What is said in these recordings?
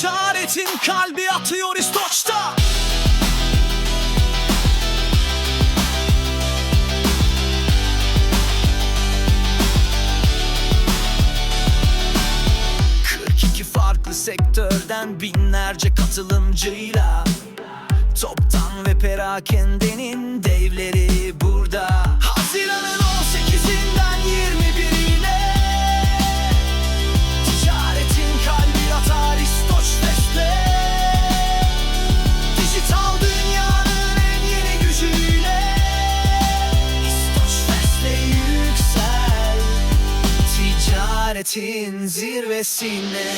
Ticaretin kalbi atıyor İstoç'ta. ...42 farklı sektörden binlerce katılımcıyla Toptan ve perakendenin devleri Ticaretin zirvesine.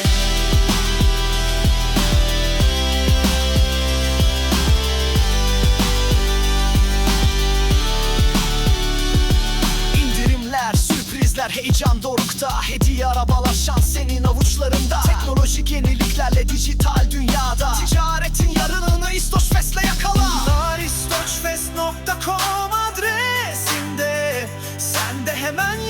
İndirimler, sürprizler, heyecan dorukta. Hediye arabalar, şans senin avuçlarında. Teknolojik yeniliklerle dijital dünyada. Ticaretin yarınını İstoçfest'le yakala. Bunlar İstoçfest.com adresinde. Sen de hemen